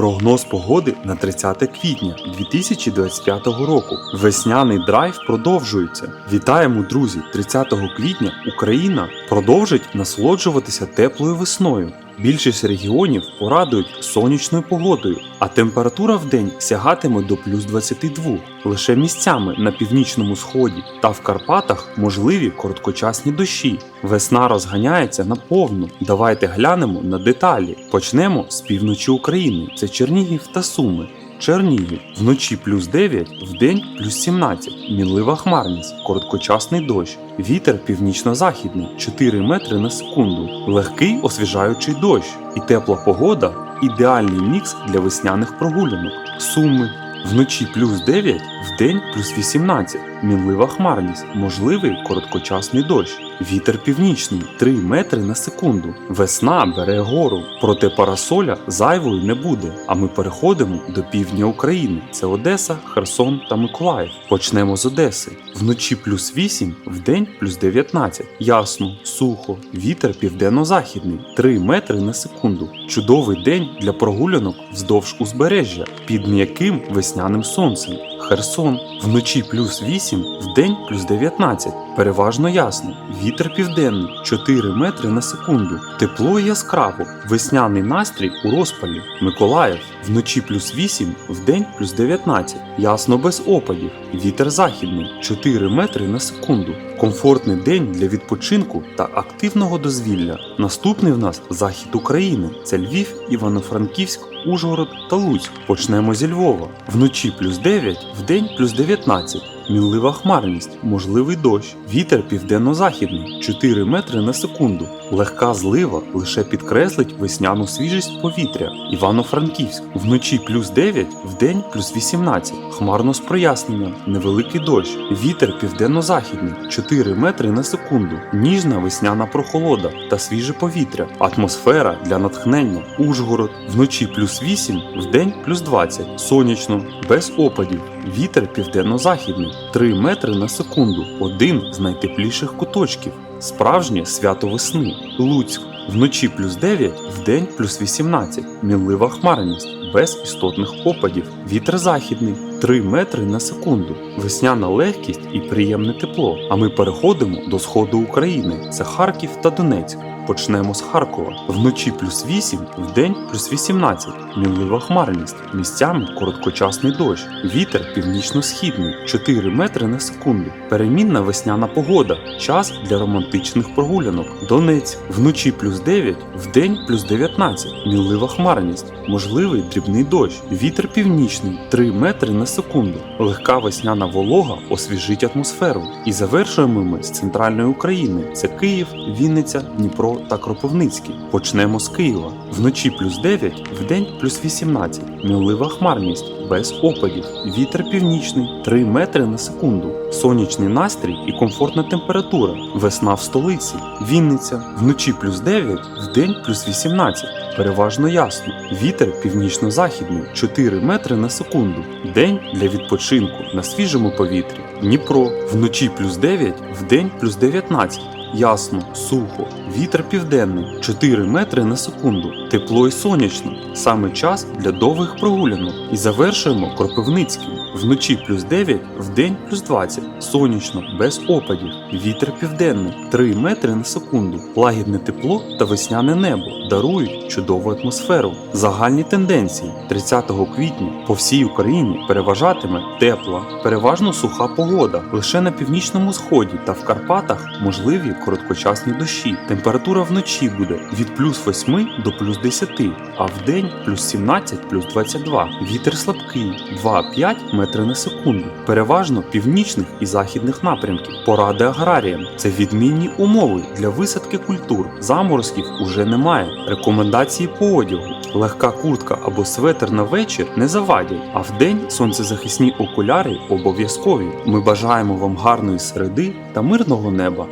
Прогноз погоди на 30 квітня 2025 року. Весняний драйв продовжується. Вітаємо, друзі! 30 квітня Україна продовжить насолоджуватися теплою весною. Більшість регіонів порадують сонячною погодою, а температура в день сягатиме до плюс 22. Лише місцями на північному сході та в Карпатах можливі короткочасні дощі. Весна розганяється наповну. Давайте глянемо на деталі. Почнемо з півночі України. Це Чернігів та Суми. Чернігів вночі плюс 9, вдень плюс 17, мінлива хмарність, короткочасний дощ, вітер північно-західний 4 метри на секунду, легкий освіжаючий дощ. І тепла погода ідеальний мікс для весняних прогулянок. Суми. Вночі плюс 9, вдень плюс 18, мінлива хмарність, можливий короткочасний дощ. Вітер північний 3 метри на секунду. Весна бере гору, проте парасоля зайвою не буде. А ми переходимо до півдня України. Це Одеса, Херсон та Миколаїв. Почнемо з Одеси. Вночі плюс 8, вдень плюс 19. Ясно, сухо. Вітер південно-західний 3 метри на секунду. Чудовий день для прогулянок вздовж узбережжя під м'яким весняним сонцем. Херсон вночі плюс 8, вдень плюс 19. Переважно ясно. Вітер південний 4 метри на секунду. Тепло і яскраво. Весняний настрій у розпалі. Миколаїв вночі плюс 8, вдень плюс 19. Ясно без опадів. Вітер західний 4 метри на секунду. Комфортний день для відпочинку та активного дозвілля. Наступний в нас захід України. Це Львів, Івано-Франківськ, Ужгород та Луцьк. Почнемо зі Львова. Вночі плюс 9, вдень плюс 19. Мінлива хмарність, можливий дощ, вітер південно-західний 4 метри на секунду. Легка злива лише підкреслить весняну свіжість повітря. Івано-Франківськ вночі плюс 9, вдень плюс 18. Хмарно з проясненням, невеликий дощ, вітер південно-західний 4 метри на секунду. Ніжна весняна прохолода та свіже повітря. Атмосфера для натхнення. Ужгород вночі плюс 8, вдень плюс 20. Сонячно, без опадів. Вітер південно-західний 3 метри на секунду. Один з найтепліших куточків. Справжнє свято весни. Луцьк. Вночі плюс 9, вдень плюс 18. Мінлива хмарність. Без істотних опадів. Вітер західний 3 метри на секунду. Весняна легкість і приємне тепло. А ми переходимо до сходу України. Це Харків та Донецьк. Почнемо з Харкова. Вночі плюс 8, вдень плюс 18. Мінлива хмарність. Місцями короткочасний дощ. Вітер північно-східний 4 метри на секунду. Перемінна весняна погода. Час для романтичних прогулянок. Донець. Вночі плюс 9, вдень плюс 19. Мінлива хмарність. Можливий дрібний дощ. Вітер північний 3 метри на секунду. Легка весняна волога освіжить атмосферу. І завершуємо ми з центральної України. Це Київ, Вінниця, Дніпро та Кропивницький. Почнемо з Києва. Вночі плюс 9, вдень плюс 18. Мінлива хмарність, без опадів. Вітер північний 3 метри на секунду. Сонячний настрій і комфортна температура. Весна в столиці. Вінниця. Вночі плюс 9, вдень плюс 18. Переважно ясно. Вітер північно-західний 4 метри на секунду. День для відпочинку на свіжому повітрі. Дніпро вночі плюс 9, вдень плюс 19. Ясно, сухо, вітер південний 4 метри на секунду, тепло і сонячно. Саме час для довгих прогулянок. І завершуємо Кропивницьким. Вночі плюс 9, вдень плюс 20. Сонячно, без опадів. Вітер південний 3 метри на секунду. Лагідне тепло та весняне небо дарують чудову атмосферу. Загальні тенденції 30 квітня по всій Україні переважатиме тепла, переважно суха погода. Лише на північному сході та в Карпатах можливі короткочасні дощі. Температура вночі буде від плюс 8 до плюс 10, а вдень плюс 17 плюс 22. Вітер слабкий 2-5 метри на секунду. Переважно північних і західних напрямків. Поради аграріям це відмінні умови для висадки культур. Заморозків уже немає. Рекомендації по одягу. Легка куртка або светр на вечір не завадять, а вдень сонцезахисні окуляри обов'язкові. Ми бажаємо вам гарної середи та мирного неба.